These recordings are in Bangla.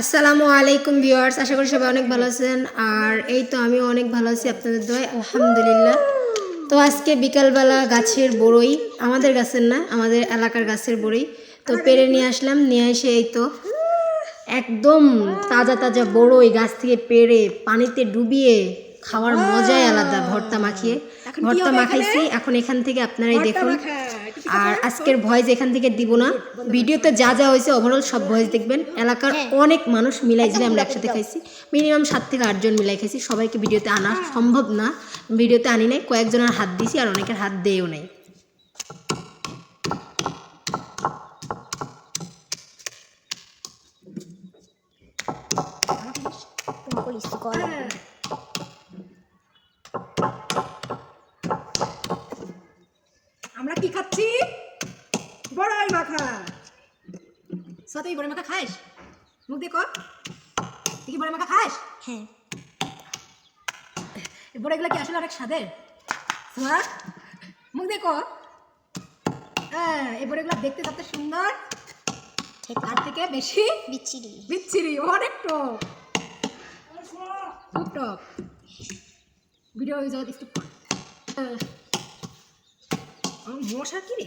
আসসালামু আলাইকুম ভিউয়ার্স আশা করি সবাই অনেক ভালো আছেন। আর এই তো আমি অনেক ভালো আছি আপনাদের দয় আলহামদুলিল্লাহ। তো আজকে বিকালবেলা গাছের বড়ই আমাদের গাছের না আমাদের এলাকার গাছের বড়ই। তো পেরে নিয়ে আসলাম নিয়ে এসে এই তো একদম তাজা তাজা বড়ই গাছ থেকে পেরে পানিতে ডুবিয়ে খাওয়ার মজাই আলাদা ভর্তা মাখিয়ে। ভর্তা মাখাইছি এখন? এখান থেকে আপনারাই দেখুন। আর আজকের ভয়েস এখান থেকে দিব না। ভিডিওতে যা যা হয়েছে ওভারঅল সব ভয়েস দেখবেন। এলাকার অনেক মানুষ মিলাই ছিল আমরা একসাথে খাইছি। মিনিমাম সাত থেকে আটজন মিলাই খাইছি। সবাইকে ভিডিওতে আনা সম্ভব না। ভিডিওতে আনি নাই কয়েকজনের হাত দিছি আর অনেকের হাত দেও নাই। আমরা কি খাচ্ছি মাখা। সাথে বড়াই মাখা খাইস মুখ দেখো তুই কি বড়াই মাখা খাস? হ্যাঁ। এই বড়াইগুলো কি আসলে অনেক স্বাদের? সোনা মুখ দেখো হ্যাঁ এই বড়াইগুলো দেখতে যত সুন্দর। তার থেকে বেশি বিচ্ছিরি। বিচ্ছিরি। অনেক টক। খুব টক। ভিডিও হয়ে কর। আহ, মশা কি রে?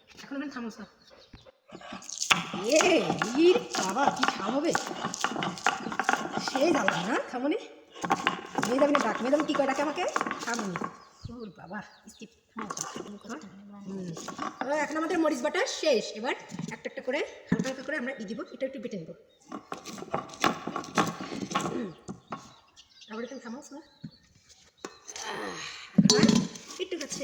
এখন থামো সব এ বাবা, কি খাওয়াবে সেই যাব না? খামনি মেয়ে যাবি না ডাক, মেয়ে যাব কী করে ডাকে আমাকে? খামনি ওর বাবা এখন আমাদের মরিচ বাটা শেষ। এবার একটা একটা করে, হালকা হালকা করে আমরা ই দিব, এটা একটু বেটে নেব। তারপরে তুমি থামাও না একটু কাছে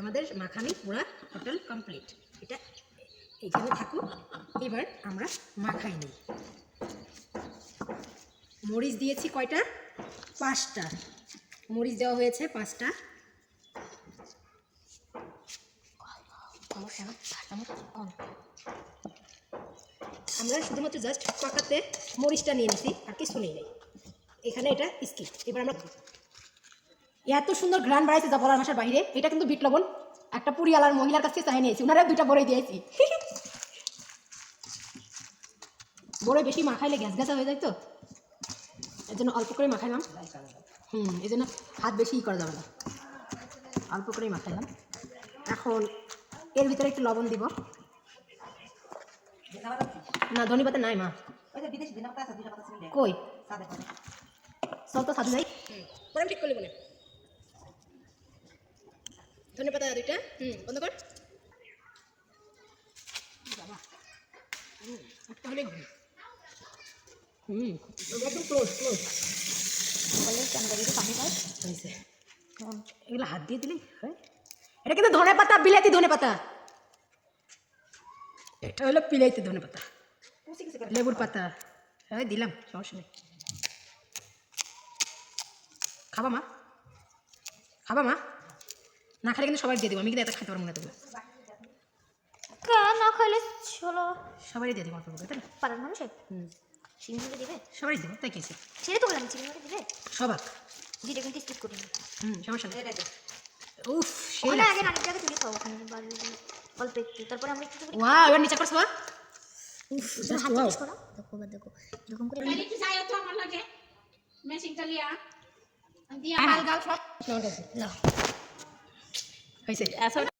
আমাদের মাখানি পুরা টোটাল কমপ্লিট এটা এইখানে থাকুক এবার আমরা মাখাই নিই। মরিচ দিয়েছি কয়টা? পাঁচটা। মরিচ দেওয়া হয়েছে পাঁচটা। আমরা শুধুমাত্র জাস্ট পাকাতে মরিচটা নিয়ে নিছি, আর কিছু নাই। এখানে এটা স্কিপ এবার আমরা এত সুন্দর ঘ্রাণ বাড়াইছে যা বলার ভাষার বাইরে এটা কিন্তু বিট লবণ একটা পুরিয়ালার মহিলার কাছে চাই নিয়েছি ওনারা দুইটা বড়ই দিয়েছি। বড়ই বেশি মাখাইলে গ্যাস গ্যাসা হয়ে যায় তো? এর জন্য অল্প করে মাখাইলাম। হুম, এই জন্য হাত বেশি ই করা যাবে না। অল্প করেই মাখাইলাম। এখন এর ভিতরে একটু লবণ দিব। না, ধনী পাতা নাই মা। কই? সব তো সাথে যাই। ঠিক করলি বলে ধনে পাতা দুইটা? হুম, বন্ধ কর। হাত দিলেই হয়। এটা কিন্তু ধনে পাতা এটা হলো বিলাইতে ধনে পাতা লেবুর পাতা। হ্যাঁ দিলাম, সমস্যা নেই। খাবা মা। খাবা মা। না খেলে কিন্তু সবাই দিয়ে দেবো আমি কিন্তু এত খেতে পারব না দেবো না খাইলে চলো। সবারই দিয়ে দেবো অল্প করে তাই না? পাড়ার মানুষের? হুম। চিংড়ি দিবে? সবারই দেবো তাই কেছে ছেড়ে তো বললাম চিংড়ি দিবে? সবাক ভিডিও কিন্তু স্কিপ করি হুম সমস্যা নেই উফ সেই আগে নানিটাকে তুলে খাও ওখানে বাড়ি অল্প একটু। তারপরে আমরা একটু করে ওয়া এবার নিচে করছ উফ তুমি হাত দেখো বা দেখো এরকম করে কি চাই তো আমার লাগে। মেশিনটা লিয়া। দিয়া হ্যাঁ। হাল গাল সব হয়েছে